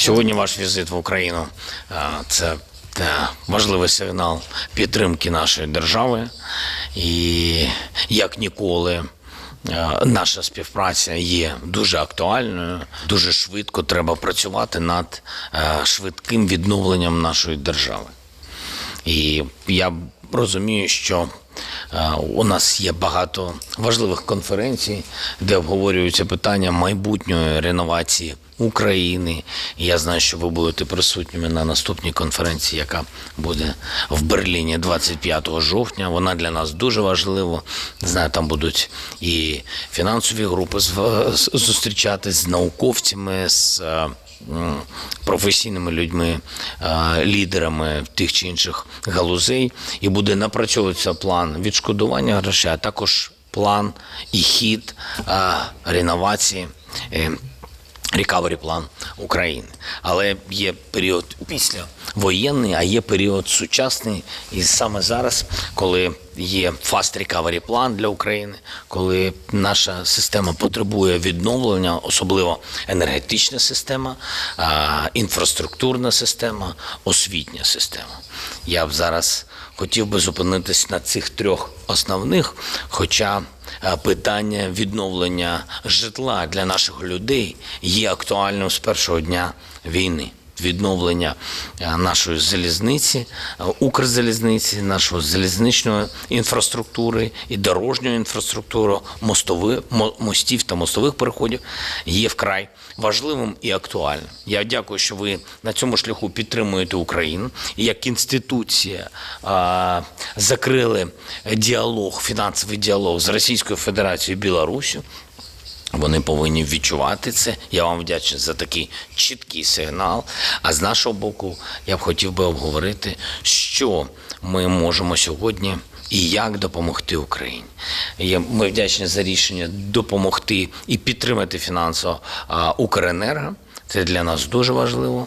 Сьогодні ваш візит в Україну це е, важливий сигнал підтримки нашої держави. І як ніколи. е, Наша співпраця є дуже актуальною. Дуже швидко треба працювати над е, швидким відновленням нашої держави. І я розумію, що е, у нас є багато важливих конференцій, де обговорюються питання майбутньої реновації України. Я знаю, що ви будете присутніми на наступній конференції, яка буде в Берліні 25 жовтня. Вона для нас дуже важлива. Знаю, там будуть і фінансові групи зустрічатись з науковцями, з е, професійними людьми, е, лідерами тих чи інших галузей, і буде напрацьовуватися план відшкодування грошей, а також план і хід е, реновації. Рікавері план України. Але є період післявоєнний, а є період сучасний. І саме зараз, коли є фаст рекавері план для України, коли наша система потребує відновлення, особливо енергетична система, інфраструктурна система, освітня система. Я б зараз хотів би зупинитись на цих трьох основних, хоча е, питання відновлення житла для наших людей є актуальним з першого дня війни. Відновлення е, нашої залізниці, е, Укрзалізниці, нашої залізничної інфраструктури і дорожньої інфраструктури, мостових, мо- мостів та мостових переходів є вкрай важливим і актуальним. Я дякую, що ви на цьому шляху підтримуєте Україну. І як інституція а, закрили діалог, фінансовий діалог з Російською Федерацією і Білоруссю. Вони повинні відчувати це. Я вам вдячний за такий чіткий сигнал. А з нашого боку, я б хотів би обговорити, що ми можемо сьогодні і як допомогти Україні. Ми вдячні за рішення допомогти і підтримати фінансово Укренерго. Це для нас дуже важливо.